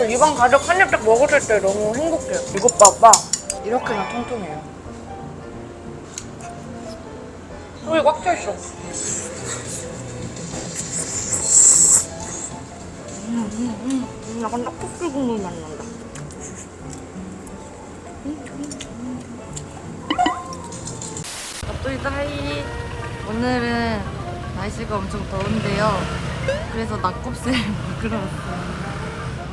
그 입안 가득 한입 딱 먹었을 때 너무 행복해요. 이것 봐봐. 이렇게나 통통해요. 속이 꽉 차 있어. 음, 음, 음, 음, 약간 떡볶이 국물 맛 난다. 또大 오늘은 날씨가 엄청 더운데요. 그래서 낙곱새 먹으러 왔어요.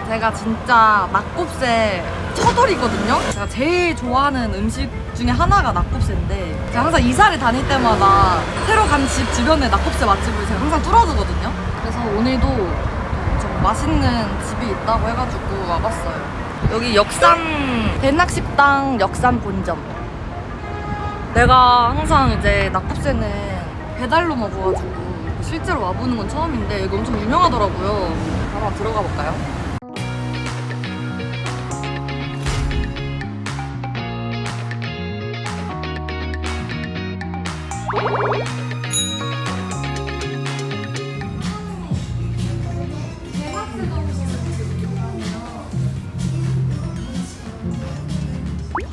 제가 진짜 낙곱새 처돌이거든요. 제가 제일 좋아하는 음식 중에 하나가 낙곱새인데 제가 항상 이사를 다닐 때마다 새로 간 집 주변에 낙곱새 맛집을 제가 항상 뚫어두거든요. 그래서 오늘도 엄청 맛있는 집이 있다고 해가지고 와봤어요. 여기 역산 대낙식당 역산 본점. 내가 항상 이제 낙곱새는 배달로 먹어가지고 실제로 와보는 건 처음인데 여기 엄청 유명하더라고요. 한번 들어가 볼까요?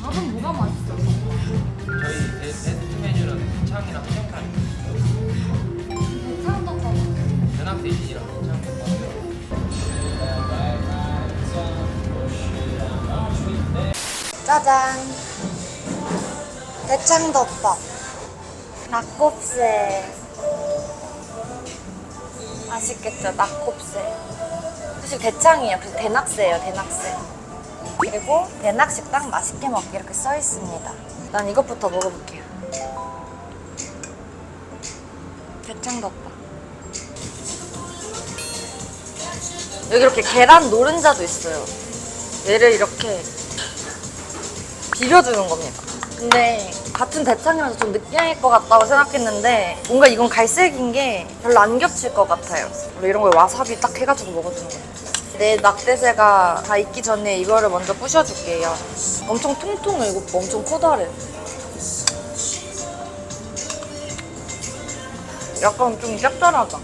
밥은 뭐가 맛있어? 저희 베- 베스트 메뉴는 대창이랑 해장탕입니다. 대창덮밥. 연합 대신이랑 대창. 짜잔. 대창덮밥. 낙곱새. 맛있겠죠, 낙곱새. 사실 대창이에요. 그래서 대낙새예요, 대낙새. 그리고 대낙식당 맛있게 먹기 이렇게 써 있습니다. 난 이것부터 먹어볼게요. 대창덮밥. 여기 이렇게 계란 노른자도 있어요. 얘를 이렇게 비벼주는 겁니다. 근데 같은 대창이라서 좀 느끼할 것 같다고 생각했는데 뭔가 이건 갈색인 게 별로 안 겹칠 것 같아요. 원래 이런 걸 와사비 딱 해가지고 먹어주는 거예요. 내 낙대새가 다 익기 전에 이거를 먼저 부셔줄게요. 엄청 통통해. 이거 봐. 엄청 커다래. 약간 좀 짭짤하다.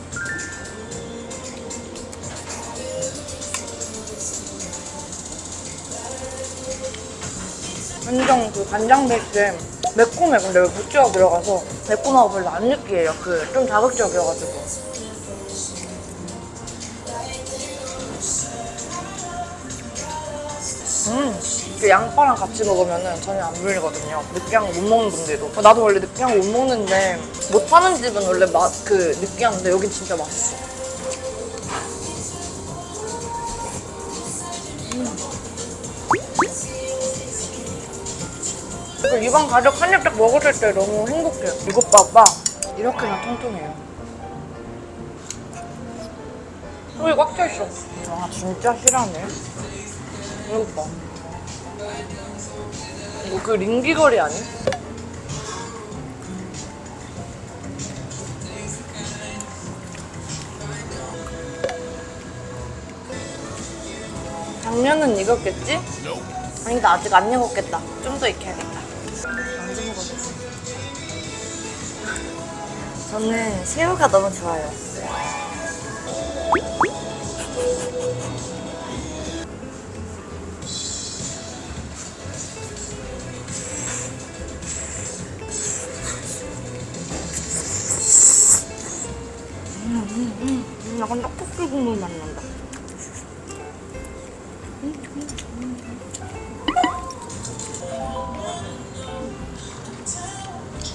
완전 그 간장 베이스에 매콤해. 근데 여기 부추가 들어가서 매콤하고 별로 안 느끼해요. 그 좀 자극적이어가지고. 음, 그 양파랑 같이 먹으면 전혀 안 물리거든요. 느끼한 거 못 먹는 분들도. 나도 원래 느끼한 거 못 먹는데 못 파는 집은 원래 맛 그 느끼한데 여긴 진짜 맛있어. 그 입안 가득 한입 딱 먹었을 때 너무 행복해요. 이것 봐봐. 이렇게나 통통해요. 속이 꽉 차 있어. 아, 진짜 실하네. 이것 봐. 이거 그 링기거리 아니? 당면은 익었겠지? 아니다 아직 안 익었겠다 좀 더 익혀야겠다 언제 먹어보지? 저는 새우가 너무 좋아요. 음, 음, 음, 음, 약간 떡볶이 국물 맛 난다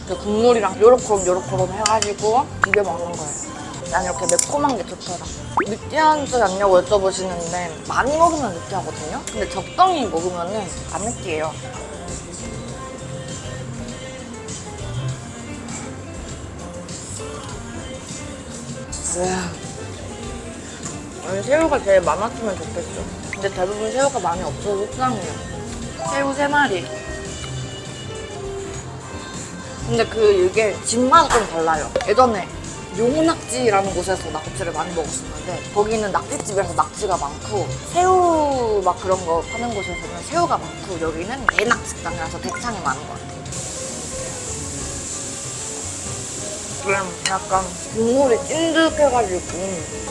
그 국물이랑 요렇게롬 요렇게롬 해가지고 비벼 먹는 거예요. 난 이렇게 매콤한 게 좋더라. 느끼한 줄 아냐고 여쭤보시는데 많이 먹으면 느끼하거든요. 근데 적당히 먹으면 은 안 느끼해요. 으아. 아니, 새우가 제일 많았으면 좋겠어. 근데 대부분 새우가 많이 없어서 속상해요. 새우 세 마리. 근데 그 이게 집마다 좀 달라요. 예전에 용낙지라는 곳에서 낙지를 많이 먹었었는데 거기는 낙지집이라서 낙지가 많고 새우 막 그런 거 파는 곳에서는 새우가 많고 여기는 대낙식당이라서 대창이 많은 것 같아요. 그냥 약간 국물이 찐득해가지고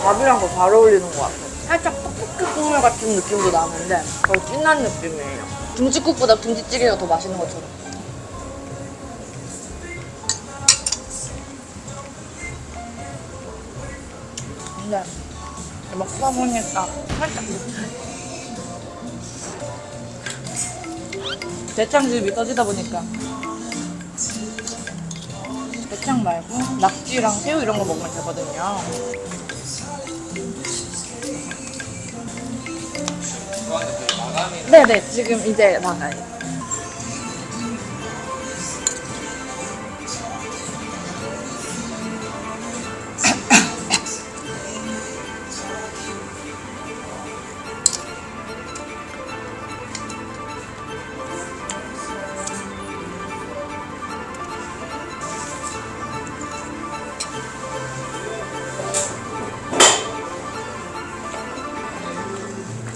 밥이랑 더 잘 어울리는 것 같아요. 살짝 스프 국물 같은 느낌도 나는데 더 진한 느낌이에요. 김치국보다 김치찌개가 더 맛있는 것처럼. 근데 먹다 보니까 살짝 대창즙이 떠지다 보니까 대창 말고 낙지랑 새우 이런 거 먹으면 되거든요. 그거는 그 마감이 네네 지금 이제 나가요.